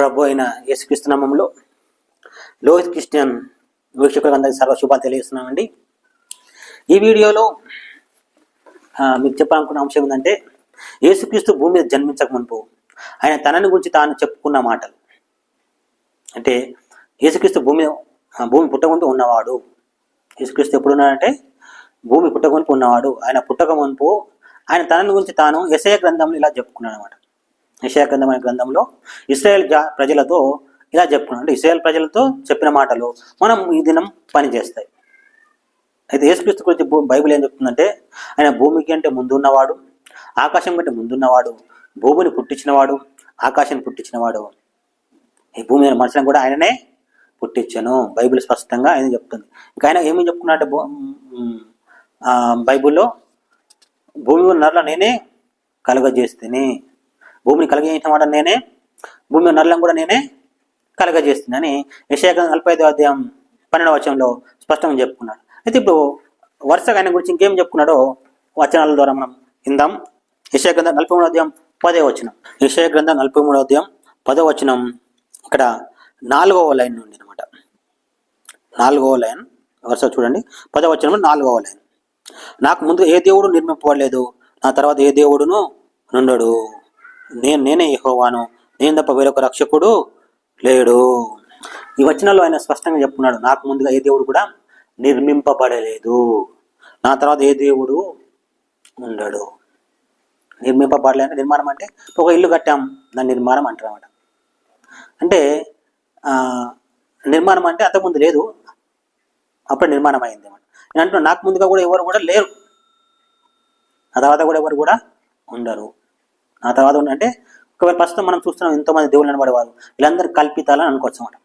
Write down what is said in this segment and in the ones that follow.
ప్రభు అయిన యేసుక్రీస్తునామంలో లోహిత్ క్రిస్టియన్ వీక్షకులకు అందరికీ సర్వ శుభాలు తెలియజేస్తున్నామండి ఈ వీడియోలో మీకు చెప్పాలనుకున్న అంశం ఏంటంటే యేసుక్రీస్తు భూమి మీద జన్మించక మునుపు ఆయన తనని గురించి తాను చెప్పుకున్న మాటలు. అంటే యేసుక్రీస్తు భూమి భూమి పుట్టకుండా ఉన్నవాడు. యేసుక్రీస్తు ఎప్పుడు ఉన్నాడంటే భూమి పుట్టక ఉన్నవాడు. ఆయన పుట్టక మునుపు ఆయన తనని గురించి తాను ఎసయ గ్రంథంలో ఇలా చెప్పుకున్నాడు అనమాట యశాగ్రంథం అనే గ్రంథంలో ఇస్రాయేల్ జా ప్రజలతో ఇలా చెప్పుకున్నాడు. అంటే ఇస్రాయేల్ ప్రజలతో చెప్పిన మాటలు మనం ఈ దినం పనిచేస్తాయి. అయితే యేసుక్రీస్తు గురించి బైబిల్ ఏం చెప్తుందంటే ఆయన భూమికి అంటే ముందున్నవాడు ఆకాశం కంటే ముందున్నవాడు భూమిని పుట్టించినవాడు ఆకాశాన్ని పుట్టించినవాడు. ఈ భూమి మీద మనుషులను కూడా ఆయననే పుట్టించను. బైబిల్ స్పష్టంగా ఆయన చెప్తుంది. ఇంకా ఆయన ఏమేమి చెప్పుకున్నాడంటే బైబిల్లో భూమి మీద నేనే కలుగజేస్తేనే భూమిని కలగజేసిన వాడు నేనే భూమి నల్లం కూడా నేనే కలగజేస్తుందని యశాఖ నలభై ఐదో అధ్యాయం పన్నెండవ వచనంలో స్పష్టంగా చెప్పుకున్నాడు. అయితే ఇప్పుడు వరుసగా ఆయన గురించి ఇంకేం చెప్పుకున్నాడో వచనాల ద్వారా మనం ఇందాం యశయ గ్రంథం నలభై మూడో అధ్యాయం పదే వచనం. యశయ గ్రంథం నలభై మూడో అధ్యాయం పదో వచనం ఇక్కడ నాలుగవ లైన్ నుండి అనమాట నాలుగవ లైన్ వరుస చూడండి. పదో వచనం నాలుగవ లైన్. నాకు ముందు ఏ దేవుడు నిర్మింపబడలేదు నా తర్వాత ఏ దేవుడును నుండడు నేను నేనే యహోవాను. నేను తప్ప వేరొక రక్షకుడు లేడు. ఈ వచనంలో ఆయన స్పష్టంగా చెప్తున్నాడు నాకు ముందుగా ఏ దేవుడు కూడా నిర్మింపబడలేదు. నా తర్వాత ఏ దేవుడు ఉండడు. నిర్మింపబడలేదు నిర్మాణం అంటే ఒక ఇల్లు కట్టాం దాని నిర్మాణం అంటారు అంటే నిర్మాణం అంటే అంతకుముందు లేదు అప్పుడు నిర్మాణం అయింది అనమాట నేను అంటున్నాను నాకు ముందుగా కూడా ఎవరు కూడా లేరు. ఆ తర్వాత కూడా ఎవరు కూడా ఉండరు. నా తర్వాత ఉంటే అంటే ఒకవేళ ప్రస్తుతం మనం చూస్తున్నాం ఎంతోమంది దేవుళ్ళు అనబడేవారు వీళ్ళందరూ కల్పితాలని అనుకోవచ్చు అనమాట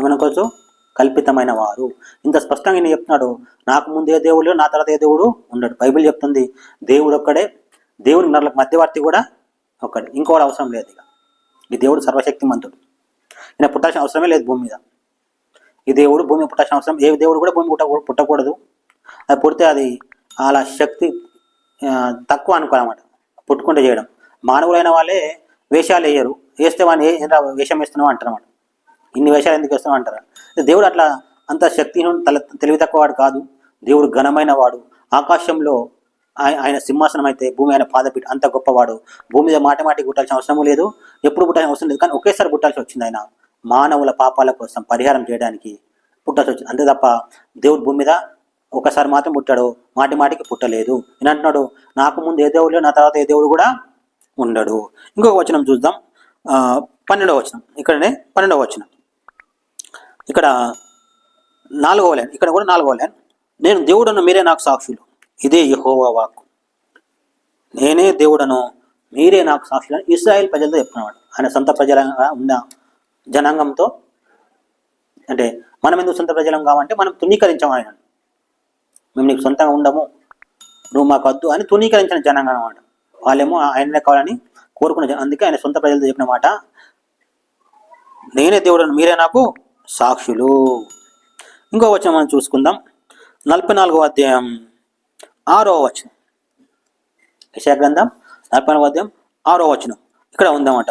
ఏమనుకోవచ్చు? కల్పితమైన వారు. ఇంత స్పష్టంగా నేను చెప్తున్నాడు నాకు ముందే దేవుడు నా తర్వాత ఏ దేవుడు ఉండడు. బైబిల్ చెప్తుంది దేవుడు ఒక్కడే దేవుడి నరులకు మధ్యవర్తి కూడా ఒక్కడే. ఇంకోటి అవసరం లేదు ఇక. ఈ దేవుడు సర్వశక్తిమంతుడు. ఈయన పుట్టాల్సిన అవసరమే లేదు భూమి మీద. ఈ దేవుడు భూమి పుట్టాల్సిన అవసరం ఏ దేవుడు కూడా భూమి పుట్ట పుట్టకూడదు. అది పుడితే అది అలా శక్తి తక్కువ అనుకోవాలన్నమాట. పుట్టుకుంటే చేయడం. మానవులైన వాళ్ళే వేషాలు వేయరు. వేస్తే వాడిని ఏ వేషం వేస్తున్నావు అంటారన్నమాట. ఇన్ని వేషాలు ఎందుకు వేస్తున్నావు అంటారు. దేవుడు అట్లా అంత శక్తి తల తెలివి తక్కువవాడు కాదు. దేవుడు ఘనమైన వాడు. ఆకాశంలో ఆయన సింహాసనం అయితే భూమి ఆయన పాదపీఠ అంత గొప్పవాడు. భూమి మీద మాటి గుట్టాల్సిన అవసరం లేదు. ఎప్పుడు పుట్టాల్సిన అవసరం లేదు. కానీ ఒకేసారి పుట్టాల్సి వచ్చింది ఆయన. మానవుల పాపాల కోసం పరిహారం చేయడానికి పుట్టాల్సి వచ్చింది. అంతే తప్ప దేవుడు భూమి మీద ఒకసారి మాత్రం పుట్టాడు. మాటి మాటికి పుట్టలేదు. నేను అంటున్నాడు నాకు ముందు ఏ దేవుడు నా తర్వాత ఏ దేవుడు కూడా ఉండడు. ఇంకొక వచనం చూద్దాం. పన్నెండవ వచనం. ఇక్కడనే పన్నెండవ వచనం. ఇక్కడ నాలుగవ లైన్. ఇక్కడ కూడా నాలుగవ లైన్. నేను దేవుడను మీరే నాకు సాక్షులు. ఇదే యహోవా వాక్కు. నేనే దేవుడను మీరే నాకు సాక్షులు అని ఇస్రాయేల్ ప్రజలతో చెప్తున్నాడు. ఆయన సొంత ప్రజలంగా ఉన్న జనాంగంతో. అంటే మనం ఎందుకు సొంత ప్రజలం కావంటే మనం తునీకరించాం ఆయన మేము నీకు సొంతంగా ఉండము. నువ్వు మాకు వద్దు అని తునీకరించిన జనాంగం అన్నమాట. వాళ్ళేమో ఆయననే కావాలని కోరుకున్న అందుకే ఆయన సొంత ప్రజలతో చెప్పిన మాట నేనే దేవుడను మీరే నాకు సాక్షులు. ఇంకో వచనం మనం చూసుకుందాం. నలభై నాలుగో అధ్యాయం ఆరో వచనం. యశా గ్రంథం నలభై నాలుగో అధ్యాయం ఆరో వచనం. ఇక్కడ ఉందన్నమాట.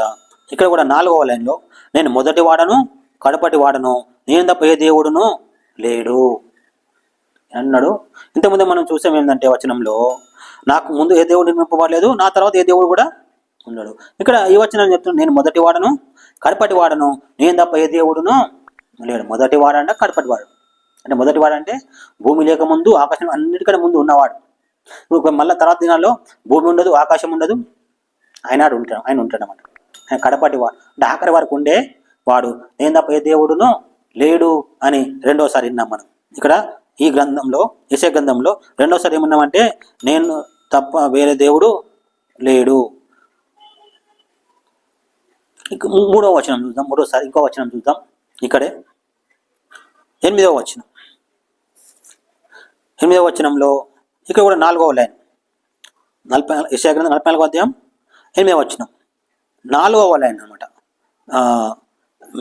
ఇక్కడ కూడా నాలుగవ లైన్లో నేను మొదటి వాడను కడపటి వాడను నేను తప్ప ఏ దేవుడును లేడు. అన్నాడు. ఇంతకుముందు మనం చూసాం ఏంటంటే వచనంలో నాకు ముందు ఏ దేవుడు నిర్మింపబడలేదు నా తర్వాత ఏ దేవుడు కూడా ఉన్నాడు ఇక్కడ ఈ వచనం చెప్తున్నాను నేను మొదటి వాడను కడపటి వాడను నేను తప్ప ఏ దేవుడును లేడు. మొదటి వాడంటే కడపటి వాడు. అంటే మొదటి వాడంటే భూమి లేక ముందు ఆకాశం అన్నిటికంటే ముందు ఉన్నవాడు. ఇప్పుడు మళ్ళీ తర్వాత దినాల్లో భూమి ఉండదు ఆకాశం ఉండదు ఆయన ఉంటాడు ఆయన ఉంటాడు అన్నమాట. ఆయన కడపటి వాడు. అంటే ఆఖరి వరకు ఉండే వాడు. నేను తప్ప ఏ దేవుడును లేడు అని రెండోసారి విన్నాం మనం. ఇక్కడ ఈ గ్రంథంలో యశ గ్రంథంలో రెండోసారి ఏమన్నామంటే నేను తప్ప వేరే దేవుడు లేడు. మూడో వచనం చూద్దాం మూడోసారి ఇంకో వచనం చూద్దాం. ఇక్కడే. ఎనిమిదవ వచనం. ఎనిమిదవ వచనంలో ఇక్కడ కూడా నాలుగవ లైన్. నలభై యశా గ్రంథం నలభై నాలుగో అధ్యాయం ఎనిమిదవ వచనం. నాలుగవ లైన్ అనమాట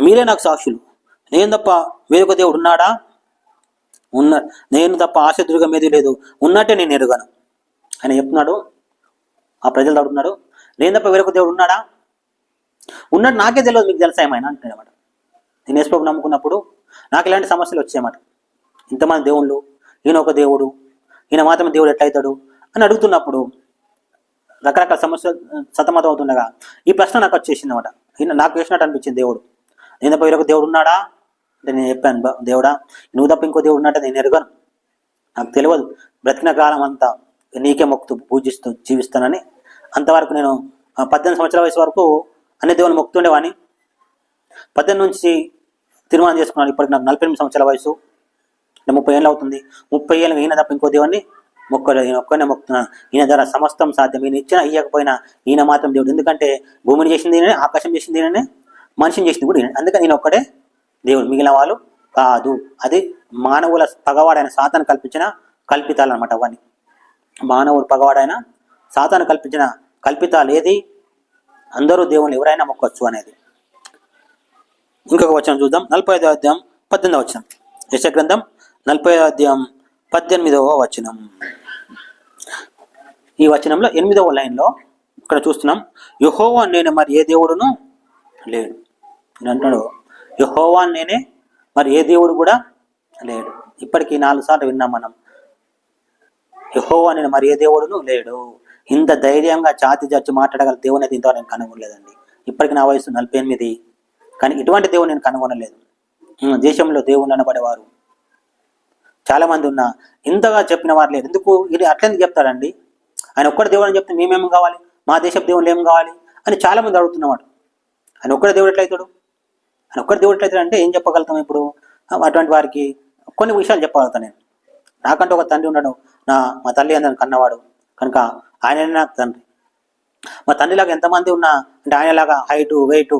మీరే నాకు సాక్షులు. నేను తప్ప వేరొక దేవుడు ఉన్నాడా? ఉన్న నేను తప్ప ఆశ దుర్గం ఏది లేదు. ఉన్నట్టే నేను ఎరుగను. ఆయన చెప్తున్నాడు. ఆ ప్రజలు తడుతున్నాడు నేను తప్ప వేరొక దేవుడు ఉన్నాడా? ఉన్నట్టు నాకే తెలియదు మీకు తెలుసా ఏమైనా అంటున్నాడు నేను యేసుప్రభు నమ్ముకున్నప్పుడు నాకు ఇలాంటి సమస్యలు వచ్చాయన్నమాట ఇంతమంది దేవుళ్ళు ఈయన ఒక దేవుడు ఈయన మాత్రమే దేవుడు ఎట్లయితాడు అని అడుగుతున్నప్పుడు రకరకాల సమస్యలు సతమతం అవుతుండగా ఈ ప్రశ్న నాకు వచ్చేసింది అనమాట ఈయన నాకు వేసినట్టు అనిపించింది దేవుడు. నేను తప్ప వేరొక దేవుడు ఉన్నాడా? అంటే నేను చెప్పాను దేవుడా నువ్వు తప్ప ఇంకో దేవుడు ఉన్నట్టు నేను ఎరగను. నాకు తెలియదు. బ్రతికిన కాలం అంతా నీకే మొక్తు పూజిస్తూ జీవిస్తానని. అంతవరకు నేను పద్దెనిమిది సంవత్సరాల వయసు వరకు అన్ని దేవుని మొక్కుతుండేవాడిని. పద్దెనిమిది నుంచి తీర్మానం చేసుకున్నాను ఇప్పటికి నాకు నలభై ఎనిమిది సంవత్సరాల వయసు. ముప్పై ఏళ్ళు అవుతుంది. ముప్పై ఏళ్ళు ఈయన తప్ప ఇంకో దేవుడిని మొక్కలేదు. ఈయన ఒక్కనే మొక్కుతున్నాను. ఈయన ద్వారా సమస్తం సాధ్యం. ఈయన ఇచ్చినా ఇయ్యకపోయినా ఈయన మాత్రం దేవుడు. ఎందుకంటే భూమిని చేసింది ఈయననే ఆకాశం చేసింది ఈయననే మనిషిని చేసింది కూడా ఈయన అందుకని నేను ఒక్కడే దేవుడు మిగిలిన వాళ్ళు కాదు. అది మానవుల పగవాడైన సాతాను కల్పించిన కల్పితాలు అనమాట అవన్నీ. మానవుడు పగవాడైన సాతాను కల్పించిన కల్పితాలు ఏది? అందరూ దేవుని ఎవరైనా మొక్కొచ్చు అనేది. ఇంకొక వచనం చూద్దాం. నలభై ఐదో అధ్యాయం పద్దెనిమిదవ వచనం. యశ గ్రంథం నలభై ఐదో అధ్యాయం పద్దెనిమిదవ వచనం. ఈ వచనంలో ఎనిమిదవ లైన్లో ఇక్కడ చూస్తున్నాం. యహోవా నేను మరి ఏ దేవుడును? లేడు. నేను అంటున్నాడు యహోవా నేనే. మరి ఏ దేవుడు కూడా లేడు. ఇప్పటికీ నాలుగు సార్లు విన్నాం మనం. యహోవా నేను మరి ఏ దేవుడును లేడు. ఇంత ధైర్యంగా ఛాతి చచ్చి మాట్లాడగల దేవుని అయితే ఇంతవరకు నేను కనుగొనలేదండి. ఇప్పటికి నా వయసు నలభై ఎనిమిది. కానీ ఇటువంటి దేవుడు నేను కనుగొనలేదు. దేశంలో దేవుళ్ళు అనబడేవారు. చాలా మంది ఉన్నా ఇంతగా చెప్పిన వారు లేరు. ఎందుకు? ఇది అట్లెందుకు చెప్తారండి? ఆయన ఒక్కటి దేవుడు అని చెప్తే మేమేం కావాలి? మా దేశపు దేవుళ్ళు ఏం కావాలి? అని చాలా మంది అడుగుతున్నవాడు. ఆయన ఒక్కడే దేవుడు ఎట్లయితాడు? అని ఒక్కటి దేవుడు అంటే ఏం చెప్పగలుగుతాం ఇప్పుడు? అటువంటి వారికి కొన్ని విషయాలు చెప్పగలుగుతాను నేను. నాకంటే ఒక తండ్రి ఉన్నాడు. నా మా తల్లి అందరిని కన్నవాడు. కనుక ఆయననే నాకు తండ్రి. మా తండ్రిలాగా ఎంతమంది ఉన్నా అంటే ఆయనలాగా హైటు వెయిట్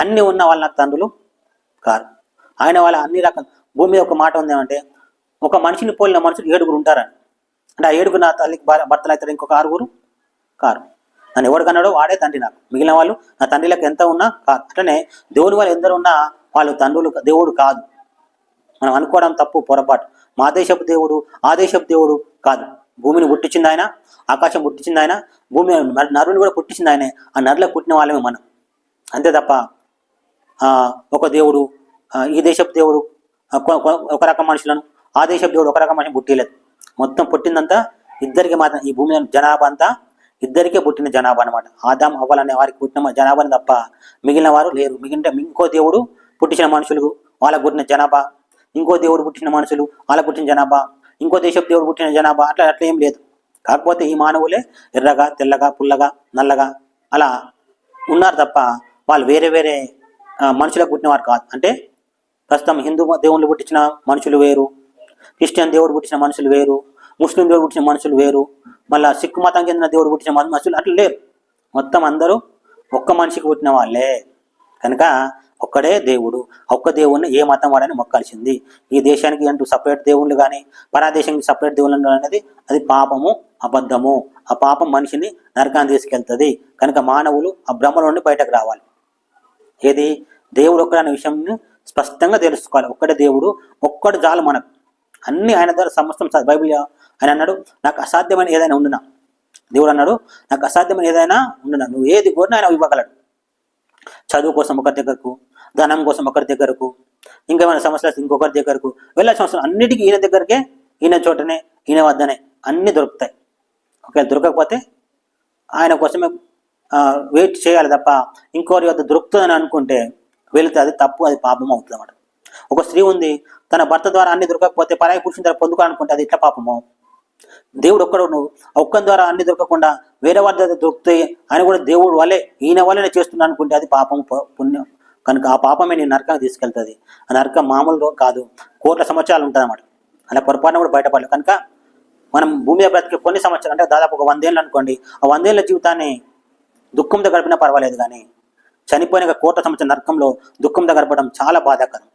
అన్నీ ఉన్న వాళ్ళు నాకు తండ్రులు కారు. ఆయన వాళ్ళ అన్ని రకాల భూమి మీద ఒక మాట ఉంది ఏమంటే ఒక మనిషిని పోలిన మనుషులు ఏడుగురు ఉంటారని. అంటే ఆ ఏడుగురు నా తల్లికి భర్తలు అవుతారు ఇంకొక ఆరుగురు కారు. నన్ను ఎవడు కన్నాడో వాడే తండ్రి నాకు. మిగిలిన వాళ్ళు నా తండ్రిలకు ఎంత ఉన్నా కాదు అట్లనే దేవుని వాళ్ళు ఎందరు ఉన్నా వాళ్ళు తండ్రులు దేవుడు కాదు. మనం అనుకోవడం తప్పు పొరపాటు. మా దేశపు దేవుడు ఆ దేశపు దేవుడు కాదు. భూమిని పుట్టించింది ఆయన ఆకాశం పుట్టించింది ఆయన భూమి నరుని కూడా పుట్టించింది ఆయనే. ఆ నరులకు పుట్టిన వాళ్ళమే మనం. అంతే తప్ప ఆ, ఒక దేవుడు ఈ దేశపు దేవుడు ఒక రకం మనుషులను ఆ దేశపు దేవుడు ఒక రకం మనిషి పుట్టిలేదు మొత్తం పుట్టిందంతా ఇద్దరికి మాత్రం ఈ భూమి జనాభా అంతా ఇద్దరికే పుట్టిన జనాభా అనమాట ఆదాం అవ్వాలనే వారికి పుట్టిన జనాభాని తప్ప మిగిలిన వారు లేరు. మిగిలిన ఇంకో దేవుడు పుట్టించిన మనుషులు వాళ్ళకు పుట్టిన జనాభా ఇంకో దేవుడు పుట్టిన మనుషులు వాళ్ళకు పుట్టిన జనాభా ఇంకో దేశపు దేవుడు పుట్టిన జనాభా అట్లా అట్లా ఏం లేదు. కాకపోతే ఈ మానవులే ఎర్రగా తెల్లగా పుల్లగా నల్లగా అలా ఉన్నారు తప్ప వాళ్ళు వేరే వేరే మనుషులకు పుట్టినవారు కాదు. అంటే ప్రస్తుతం హిందూ దేవుళ్ళు పుట్టించిన మనుషులు వేరు క్రిస్టియన్ దేవుడు పుట్టిన మనుషులు వేరు ముస్లిం దేవుడు పుట్టిన మనుషులు వేరు మళ్ళీ సిక్కు మతం చెందిన దేవుడు పుట్టిన మనుషులు అట్లా లేరు. మొత్తం అందరూ ఒక్క మనిషికి పుట్టిన వాళ్ళే. కనుక ఒక్కడే దేవుడు ఒక్క దేవుణ్ణి ఏ మతం వాడని మొక్కాల్సింది. ఈ దేశానికి అంటూ సపరేట్ దేవుళ్ళు కానీ పరాదేశానికి సపరేట్ దేవుళ్ళు అనేది అది పాపము అబద్ధము. ఆ పాపం మనిషిని నరకాన్ని తీసుకెళ్తుంది. కనుక మానవులు ఆ భ్రమ నుండి బయటకు రావాలి. ఏది? దేవుడు ఒక్కడనే విషయం స్పష్టంగా తెలుసుకోవాలి. ఒక్కడే దేవుడు ఒక్కడు చాలు మనకు. అన్ని ఆయన ద్వారా సమస్తం బైబిల్ ఆయన అన్నాడు నాకు అసాధ్యమైన ఏదైనా ఉండునా? దేవుడు అన్నాడు నాకు అసాధ్యమైన ఏదైనా ఉండునా? నువ్వు ఏది కోరినా ఆయన ఇవ్వగలడు. చదువు కోసం ఒకరి దగ్గరకు ధనం కోసం ఒకరి దగ్గరకు ఇంకేమైనా సమస్యలు ఇంకొకరి దగ్గరకు వెళ్ళాల్సిన అవసరం అన్నిటికీ ఈయన దగ్గరకే ఈయన చోటనే ఈయన వద్దనే అన్నీ దొరుకుతాయి. ఒకవేళ దొరకకపోతే ఆయన కోసమే వెయిట్ చేయాలి తప్ప ఇంకోరి వద్ద దొరుకుతుందని అనుకుంటే వెళితే అది తప్పు అది పాపం అవుతుంది అన్నమాట. ఒక స్త్రీ ఉంది తన భర్త ద్వారా అన్ని దొరకకపోతే పరాయి పురుషుని ద్వారా పొందుకోవాలనుకుంటే అది ఇట్లా పాపము? దేవుడు ఒక్కడు నువ్వు ఒక్కని ద్వారా అన్ని దొరకకుండా వేరే వారి ద్వారా దొరుకుతాయి అని కూడా దేవుడు వల్లే ఈయన వల్లనే చేస్తున్నా అనుకుంటే అది పాపం పు- పుణ్యం. కనుక ఆ పాపమే నేను నరకానికి తీసుకెళ్తుంది. ఆ నరకం మామూలు కాదు కోట్ల సంవత్సరాలు ఉంటుంది అన్నమాట అలా పొరపాటున కూడా బయటపడలేదు. కనుక మనం భూమి మీద బ్రతికే కొన్ని సంవత్సరాలు అంటే దాదాపు ఒక వందేళ్ళు అనుకోండి ఆ వందేళ్ళ జీవితాన్ని దుఃఖంతో గడిపినా పర్వాలేదు కానీ చనిపోయిన కోట్ల సంవత్సరం నరకంలో దుఃఖంతో గడపడం చాలా బాధాకరం.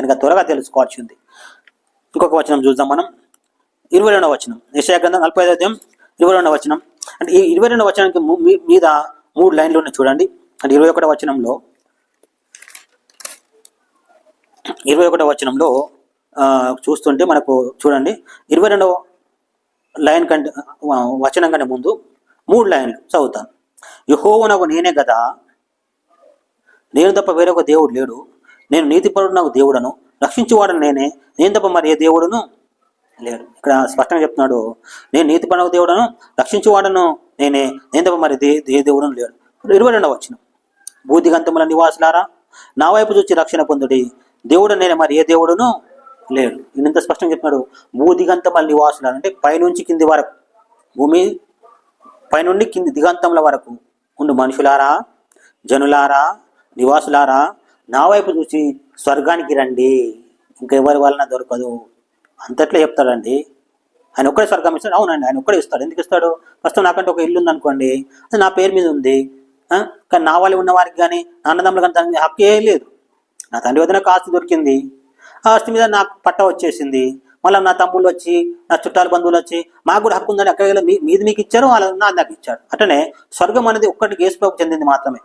కనుక త్వరగా తెలుసుకోవాల్సి ఉంది ఇంకొక వచనం చూద్దాం మనం. ఇరవై రెండవ వచనం. నిశ్చయ గ్రంథం నలభై ఐదు అధ్యాయం ఇరవై రెండవ వచనం. అంటే ఈ ఇరవై రెండవ వచనానికి మీద మూడు లైన్లు ఉన్నాయి చూడండి. అంటే ఇరవై ఒకటో వచనంలో ఇరవై ఒకటో వచనంలో చూస్తుంటే మనకు చూడండి. ఇరవై రెండవ లైన్ కంటే వచనం కంటే ముందు మూడు లైన్లు చదువుతాను. యహోవనకు నేనే కదా నేను తప్ప వేరొక దేవుడు లేడు. నేను నీతిపరుడు నాకు దేవుడను రక్షించువాడను నేనే నేను తప్ప మరి ఏ దేవుడును? లేడు. ఇక్కడ స్పష్టంగా చెప్తున్నాడు నేను నీతిపరుడు దేవుడను రక్షించేవాడను నేనే నేను తప్ప మరి దే ఏ దేవుడును లేడు. ఇరవై రెండవ వచ్చిన బూదిగంతముల నివాసులారా నా వైపు చూచి రక్షణ పొందుడి. దేవుడు నేను మరి ఏ దేవుడును? లేడు. ఇంత స్పష్టంగా చెప్తున్నాడు భూదిగంతముల నివాసులారా అంటే పైనుంచి కింది వరకు భూమి పైనుండి కింది దిగంతముల వరకు ఉండు మనుషులారా జనులారా నివాసులారా నా వైపు చూసి స్వర్గానికి రండి. ఇంకెవరి వలన దొరకదు. అంతట్లో చెప్తాడండి. ఆయన ఒక్కడే స్వర్గం ఇస్తాడు. అవునండి ఆయన ఒక్కడే ఇస్తాడు. ఎందుకు ఇస్తాడు? ప్రస్తుతం నాకంటే ఒక ఇల్లు ఉంది అనుకోండి అది నా పేరు మీద ఉంది. కానీ నా వాళ్ళు ఉన్న వారికి కానీ నా అన్నదమ్ములు కానీ దానికి హక్కు ఏ లేదు. నా తండ్రి వద్ద నాకు ఆస్తి దొరికింది. ఆ ఆస్తి మీద నాకు పట్ట వచ్చేసింది. మళ్ళీ నా తమ్ముళ్ళు వచ్చి నా చుట్టాల బంధువులు వచ్చి మాకు కూడా హక్కు ఉందని అక్కడ మీ మీది మీకు ఇచ్చారు వాళ్ళ నా నాకు ఇచ్చారు. అట్లనే స్వర్గం అనేది ఒక్కటికి యేసుప్రభుకు చెందింది మాత్రమే.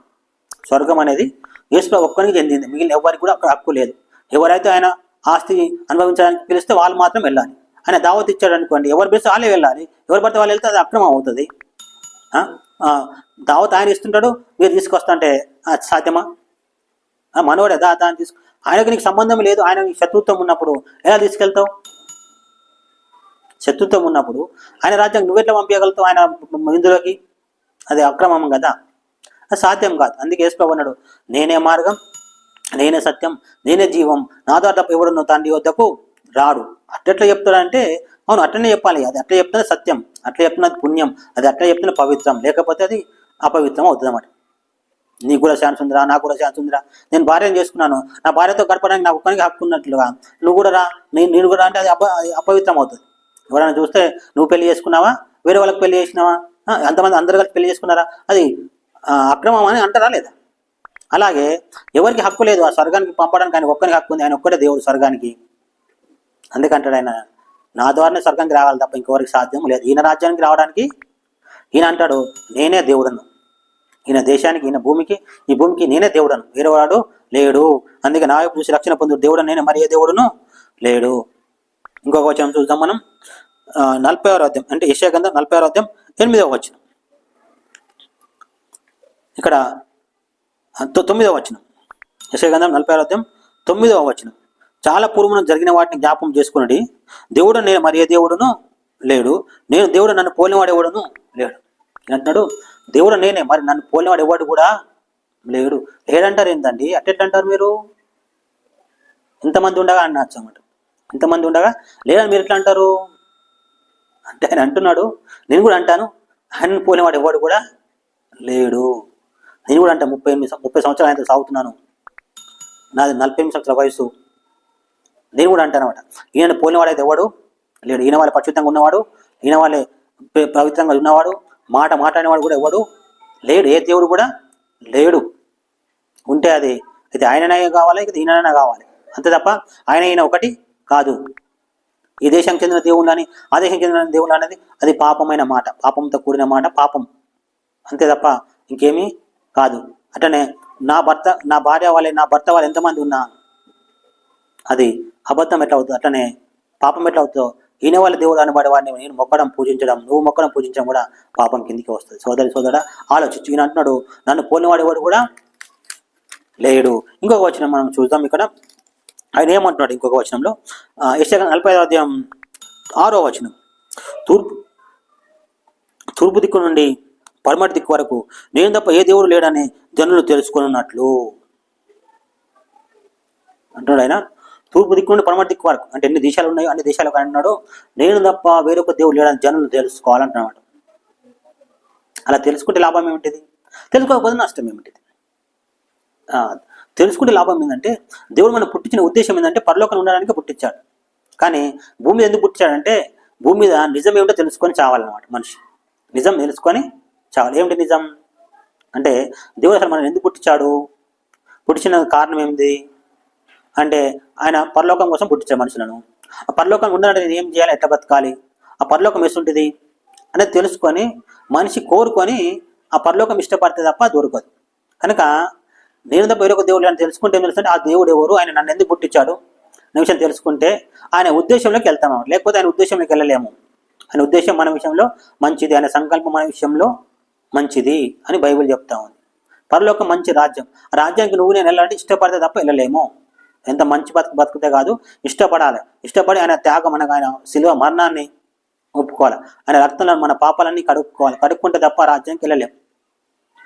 స్వర్గం అనేది యేసుప్రభు ఒక్కరికి చెందింది. మిగిలిన ఎవరికి కూడా అక్కడ హక్కు లేదు. ఎవరైతే ఆయన ఆస్తి అనుభవించడానికి పిలిస్తే వాళ్ళు మాత్రం వెళ్ళాలి. ఆయన దావత్ ఇచ్చాడు అనుకోండి ఎవరు పిలిస్తే వాళ్ళే వెళ్ళాలి. ఎవరు పడితే వాళ్ళు వెళ్తే అది అక్రమం అవుతుంది. ఆ? దావత్ ఆయన ఇస్తుంటాడు మీరు తీసుకొస్తుంటే సాధ్యమా? ఆ, మనోడే దా దాన్ని తీసుకు ఆయనకు నీకు సంబంధం లేదు ఆయన శత్రుత్వం ఉన్నప్పుడు ఎలా తీసుకెళ్తావు? శత్రుత్వం ఉన్నప్పుడు ఆయన రాజ్యానికి నువ్వెట్లా పంపించగలుగుతావు ఆయన ఇందులోకి? అది అక్రమం కదా. సాధ్యం కాదు. అందుకే యేసుప్రభు అన్నాడు నేనే మార్గం నేనే సత్యం నేనే జీవం. నా ద్వారా తప్ప ఎవడు తండ్రి వద్దకు రాడు. అట్లెట్లా చెప్తాడంటే అవును అట్లనే చెప్పాలి. అది అట్లా చెప్తున్నది సత్యం అట్లా చెప్తున్నది పుణ్యం అది అట్లా చెప్తున్న పవిత్రం. లేకపోతే అది అపవిత్రం అవుతుంది అన్నమాట నీకు కూడా ఛాన్స్ ఉందిరా నాకు కూడా ఛాన్స్ ఉందిరా. నేను భార్యను చేసుకున్నాను. నా భార్యతో గడపడానికి నాకు ఒక్కరికి హక్కున్నట్లుగా నువ్వు కూడా రా నేను నేను కూడా రా అంటే అది అప అది అపవిత్రం అవుతుంది. ఎవరైనా చూస్తే నువ్వు పెళ్ళి చేసుకున్నావా? వేరే వాళ్ళకి పెళ్ళి చేసినావా? ఆ, అంతమంది అందరు కలిసి పెళ్ళి చేసుకున్నారా? అది అక్రమం అని అంటారా లేదా? అలాగే ఎవరికి హక్కు లేదు ఆ స్వర్గానికి పంపడానికి? ఆయన ఒక్కరికి హక్కు ఉంది ఆయన ఒక్కడే దేవుడు స్వర్గానికి. అందుకంటాడు ఆయన నా ద్వారానే స్వర్గానికి రావాలి తప్ప ఇంకెవరికి సాధ్యం లేదు. ఈయన రాజ్యానికి రావడానికి ఈయన అంటాడు నేనే దేవుడను. ఈయన దేశానికి ఈయన భూమికి ఈ భూమికి నేనే దేవుడను. వేరేవాడు లేడు. అందుకే నా వైపు చూసి రక్షణ పొందు దేవుడు నేను మరి ఏ దేవుడును లేడు. ఇంకొక వచనం చూద్దాం మనం. నలభై ఆరో అధ్యాయం అంటే యశయ గంధం నలభై ఆరో అధ్యాయం ఎనిమిదవ వచనం. ఇక్కడ తొమ్మిదవ వచనం. యశగంధం నలభై ఆరో తొమ్మిదవ వచనం. చాలా పూర్వం జరిగిన వాటిని జ్ఞాపం చేసుకున్నది దేవుడు నేను మరి ఏ దేవుడును? లేడు. నేను దేవుడు నన్ను పోలినవాడు ఎవడును? లేడు. అంటున్నాడు దేవుడు నేనే మరి నన్ను పోలినవాడు ఎవడు కూడా లేడు. లేడంటారు ఏంటండి అట్టెట్టంటారు మీరు? ఇంతమంది ఉండగా అనొచ్చు అన్నమాట ఇంతమంది ఉండగా లేదని మీరు ఎట్లా అంటారు? అంటే ఆయన అంటున్నాడు నేను కూడా అంటాను ఆయన పోలినవాడు ఎవడు కూడా లేడు. నేను కూడా అంటే ముప్పై ఎనిమిది ముప్పై సంవత్సరాలు ఆయనతో సాగుతున్నాను. నాది నలభై ఎనిమిది సంవత్సరాల వయసు నేను కూడా అంటాను అనమాట. ఈయన పోలినవాడైతే ఎవడు? లేడు ఈయన వాళ్ళ పరిశుద్ధంగా ఉన్నవాడు ఈయన వాళ్ళే పవిత్రంగా ఉన్నవాడు మాట మాట్లాడినవాడు కూడా ఎవడు? లేడు. ఏ దేవుడు కూడా? లేడు. ఉంటే అది ఇది ఆయననే కావాలి ఇది ఈయననే కావాలి. అంతే తప్ప ఆయన ఈయన ఒకటి కాదు. ఈ దేశం చెందిన దేవుళ్ళు అని ఆ దేశం చెందిన దేవుళ్ళు అనేది అది పాపమైన మాట. పాపంతో కూడిన మాట పాపం. అంతే తప్ప ఇంకేమీ కాదు. అట్లనే నా భర్త నా భార్య వాళ్ళే నా భర్త వాళ్ళు ఎంతమంది ఉన్నా అది అబద్ధం ఎట్లా అవుతుంది అట్లనే పాపం ఎట్లా అవుతుందో ఈయన వాళ్ళ దేవుడు అనబడే వాడిని నేను మొక్కడం పూజించడం నువ్వు మొక్కడం పూజించడం కూడా పాపం కిందికి వస్తుంది. సోదరి సోదర ఆలోచించు. ఈయన అంటున్నాడు నన్ను పోలినవాడేవాడు కూడా లేడు. ఇంకొక వచనం మనం చూద్దాం ఇక్కడ. ఆయన ఏమంటున్నాడు ఇంకొక వచనంలో? యశ నలభై ఐదో అధ్యాయం ఆరో వచనం. తూర్పు తూర్పు దిక్కు నుండి పడమటి దిక్కు వరకు నేను తప్ప ఏ దేవుడు లేడని జనులు తెలుసుకున్నట్లు అంటున్నాడు ఆయన. తూర్పు దిక్కు నుండి పడమటి దిక్కు వరకు. అంటే ఎన్ని దేశాలు ఉన్నాయో అన్ని దేశాలకు ఆయన అన్నాడు నేను తప్ప వేరొక దేవుడు లేడని జనులు తెలుసుకోవాలంటున్నాడు. అలా తెలుసుకుంటే లాభం ఏమిటిది? తెలుసుకోకపోతే నష్టం ఏమిటిది? తెలుసుకుంటే లాభం ఏంటంటే దేవుడు మనం పుట్టించిన ఉద్దేశం ఏంటంటే పరలోకం ఉండడానికి పుట్టించాడు. కానీ భూమి మీద ఎందుకు పుట్టించాడంటే భూమి మీద నిజం ఏమిటో తెలుసుకొని చావాలన్నమాట మనిషి. నిజం తెలుసుకొని చాలు. ఏమిటి నిజం? అంటే దేవుడు అసలు మనం ఎందుకు పుట్టించాడు? పుట్టించిన కారణం ఏమిటి అంటే ఆయన పరలోకం కోసం పుట్టించాడు మనుషులను. ఆ పరలోకం ఉండాలంటే నేను ఏం చేయాలి? ఎట్లా బతకాలి? ఆ పరలోకం ఎసుంటిది? అనేది తెలుసుకొని మనిషి కోరుకొని ఆ పరలోకం ఇష్టపడితే తప్ప దొరకదు. కనుక నేను తప్ప వేరొక దేవుడు అని తెలుసుకుంటే ఏం తెలుస్తుంటే ఆ దేవుడు ఎవరు? ఆయన నన్ను ఎందుకు పుట్టించాడు? అనే విషయం తెలుసుకుంటే ఆయన ఉద్దేశంలోకి వెళ్తాము? లేకపోతే ఆయన ఉద్దేశంలోకి వెళ్ళలేము. ఆయన ఉద్దేశం మన విషయంలో మంచిది. ఆయన సంకల్పం మన విషయంలో మంచిది అని బైబిల్ చెప్తా ఉంది. పరలోకం మంచి రాజ్యం. ఆ రాజ్యానికి నువ్వు నేను వెళ్ళాలంటే ఇష్టపడితే తప్ప వెళ్ళలేము. ఎంత మంచి బతుకు బతుకుతే కాదు ఇష్టపడాలి. ఇష్టపడి ఆయన త్యాగం అనగా ఆయన శిలువ మరణాన్ని ఒప్పుకోవాలి. ఆయన రక్తంలో మన పాపాలన్నీ కడుక్కోవాలి. కడుక్కుంటే తప్ప రాజ్యానికి రాజ్యానికి వెళ్ళలేం.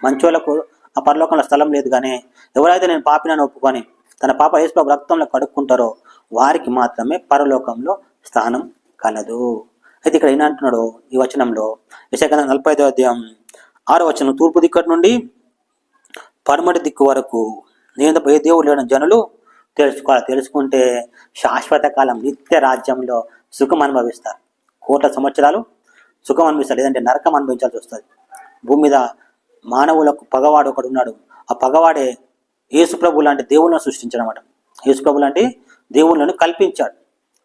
మంచోళ్ళకు ఆ పరలోకంలో స్థలం లేదు కానీ ఎవరైతే నేను పాపినని ఒప్పుకొని తన పాప యేసుప్రభు రక్తంలో కడుక్కుంటారో వారికి మాత్రమే పరలోకంలో స్థానం కలదు. అయితే ఇక్కడ ఏం ఈ వచనంలో. విశాఖ నలభై ఐదో అధ్యాయం ఆరో వచనం తూర్పు దిక్కటి నుండి పడమటి దిక్కు వరకు. నేను ఏ దేవుడు లేని జనులు తెలుసుకోవాలి తెలుసుకుంటే శాశ్వత కాలం నిత్య రాజ్యంలో సుఖం అనుభవిస్తారు. కోట్ల సంవత్సరాలు సుఖం అనుభవిస్తారు. లేదంటే నరకం అనుభవించాల్సి వస్తుంది. భూమి మీద మానవులకు పగవాడు ఒకడు ఉన్నాడు. ఆ పగవాడే యేసుప్రభు లాంటి దేవుళ్ళను సృష్టించాడనమాట యేసుప్రభు లాంటి దేవుళ్ళను కల్పించాడు.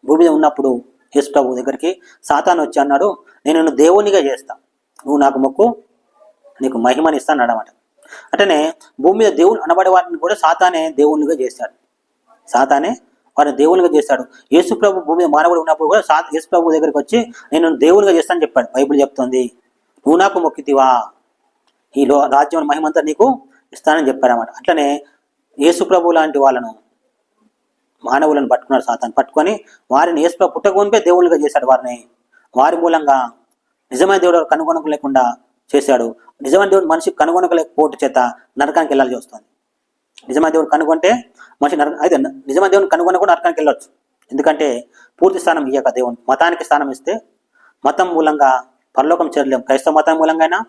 భూమి మీద ఉన్నప్పుడు యేసుప్రభు దగ్గరికి సాతాను వచ్చి అన్నాడు నేను దేవునిగా చేస్తా. నువ్వు నాకు మొక్కు నీకు మహిమని ఇస్తాను అనమాట అంటేనే భూమి మీద దేవుడు అనబడే వాటిని కూడా సాతానే దేవుళ్ళుగా చేస్తాడు. సాతానే వారిని దేవునిగా చేస్తాడు. యేసు ప్రభు భూమి మీద మానవుడు ఉన్నప్పుడు కూడా సా యేసు ప్రభు దగ్గరికి వచ్చి నేను దేవునిగా చేస్తానని చెప్పాడు. బైబిల్ చెప్తుంది. నువ్వు నాకు మొక్కితివా? ఈ లో రాజ్యం మహిమంతా నీకు ఇస్తానని చెప్పారన్నమాట. అట్లనే యేసు ప్రభు లాంటి వాళ్ళను మానవులను పట్టుకున్నారు సాతాను. పట్టుకొని వారిని యేసు ప్రభు పుట్టగొనిపే దేవుళ్ళుగా చేశాడు వారిని. వారి మూలంగా నిజమైన దేవుడు కనుగొనలేకుండా చేశాడు. నిజమైన దేవుడు మనిషి కనుగొనకలేకపోవటం చేత నరకానికి వెళ్ళాల్సి వస్తుంది. నిజమైన దేవుడు కనుగొంటే మనిషి నరక అయితే నిజమైన దేవుని కనుగొన కూడా నరకానికి వెళ్ళొచ్చు. ఎందుకంటే పూర్తి స్థానం ఇయ్యక దేవుని మతానికి స్థానం ఇస్తే మతం మూలంగా పరలోకం చేరలేం. క్రైస్తవ మతం మూలంగా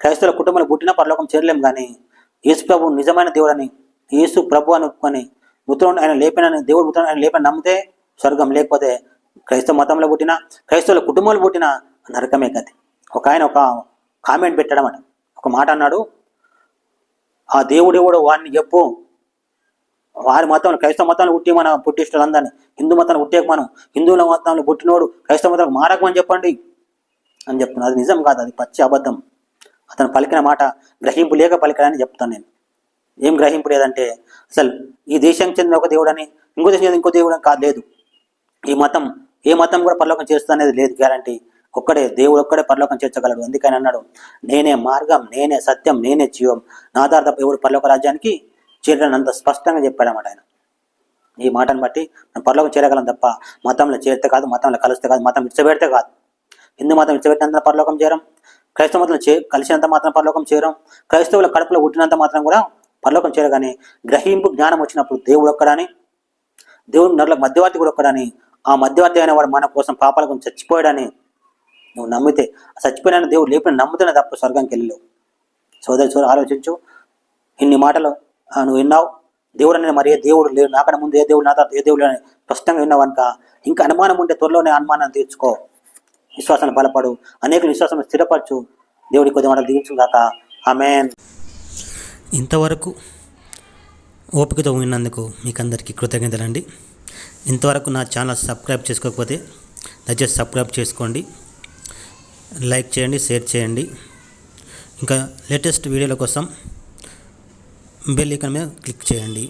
క్రైస్తవుల కుటుంబంలో పుట్టినా పరలోకం చేరలేం కానీ యేసు ప్రభు నిజమైన దేవుడని యేసు ప్రభు అని ఒప్పుకొని ఆయన లేపినని దేవుడు ముద్రను ఆయన లేపని నమ్మితే స్వర్గం లేకపోతే క్రైస్తవ మతంలో పుట్టిన క్రైస్తవుల కుటుంబంలో పుట్టిన నరకమే గతి. ఒక ఆయన ఒక కామెంట్ పెట్టాడన్నమాట ఒక మాట అన్నాడు ఆ దేవుడు ఎవడో వాడిని చెప్పు. వారి మతంలో క్రైస్తవ మతంలో పుట్టి మన పుట్టిస్తున్నారు హిందూ మతాన్ని పుట్టేక మనం. హిందువుల మతంలో పుట్టినోడు క్రైస్తవ మతానికి మారకమని చెప్పండి. అని చెప్తున్నాను అది నిజం కాదు అది పచ్చి అబద్ధం. అతను పలికిన మాట గ్రహింపు లేక పలికాడని చెప్తాను నేను. ఏం గ్రహింపు లేదంటే అసలు ఈ దేశానికి చెందిన ఒక దేవుడని ఇంకో దేశం చెందిన ఇంకో దేవుడు కాదు లేదు. ఈ మతం ఏ మతం కూడా పరలోకం చేస్తుంది అనేది లేదు గ్యారంటీ. ఒక్కడే దేవుడు ఒక్కడే పరలోకం చేర్చగలడు. అందుకని అన్నాడు? నేనే మార్గం నేనే సత్యం నేనే జీవం. నా ద్వారా తప్ప ఎవడు పరలోక రాజ్యానికి చేరడం అంత స్పష్టంగా చెప్పాడన్నమాట ఆయన. ఈ మాటను బట్టి మనం పరలోకం చేరగలం తప్ప మతంలో చేరితే కాదు మతంలో కలిస్తే కాదు మతం ఇచ్చబెడితే కాదు. హిందూ మతం ఇచ్చబెట్టినంత పరలోకం చేరం క్రైస్తవ మతంలో చే కలిసినంత మాత్రం పరలోకం చేరం క్రైస్తవుల కడుపులో పుట్టినంత మాత్రం కూడా పరలోకం చేరగానే గ్రహింపు జ్ఞానం వచ్చినప్పుడు దేవుడు ఒక్కడని దేవుడు నరులకు మధ్యవర్తి కూడా ఒక్కడని ఆ మధ్యవర్తి అయిన వాడు మన కోసం పాపాల గురించి చచ్చిపోయాడని నువ్వు నమ్మితే ఆ చచ్చిపోయిన దేవుడు లేపిన నమ్ముతున్న తప్ప స్వర్గానికి వెళ్ళలేవు. సోదరి సోదరు ఆలోచించు. ఇన్ని మాటలు నువ్వు విన్నావు. దేవుడు అనేది మరి ఏ దేవుడు లేడు. నాకన్నా ముందు ఏ దేవుడు నా తర్వాత ఏ దేవుడు అని స్పష్టంగా విన్నావు కనుక ఇంకా అనుమానం ఉంటే త్వరలోనే అనుమానాన్ని తీర్చుకో. విశ్వాసాన్ని బలపడు. అనేక విశ్వాసాన్ని స్థిరపరచు. దేవుడి కొద్ది మాటలు దీవించు కాక ఆమెన్. ఇంతవరకు ఓపికతో విన్నందుకు మీకు అందరికీ కృతజ్ఞతలండి. ఇంతవరకు నా ఛానల్ సబ్స్క్రైబ్ చేసుకోకపోతే దయచేసి సబ్స్క్రైబ్ చేసుకోండి. లైక్ చేయండి షేర్ చేయండి. ఇంకా లేటెస్ట్ వీడియోల కోసం బెల్ ఐకాన్ మీద క్లిక్ చేయండి.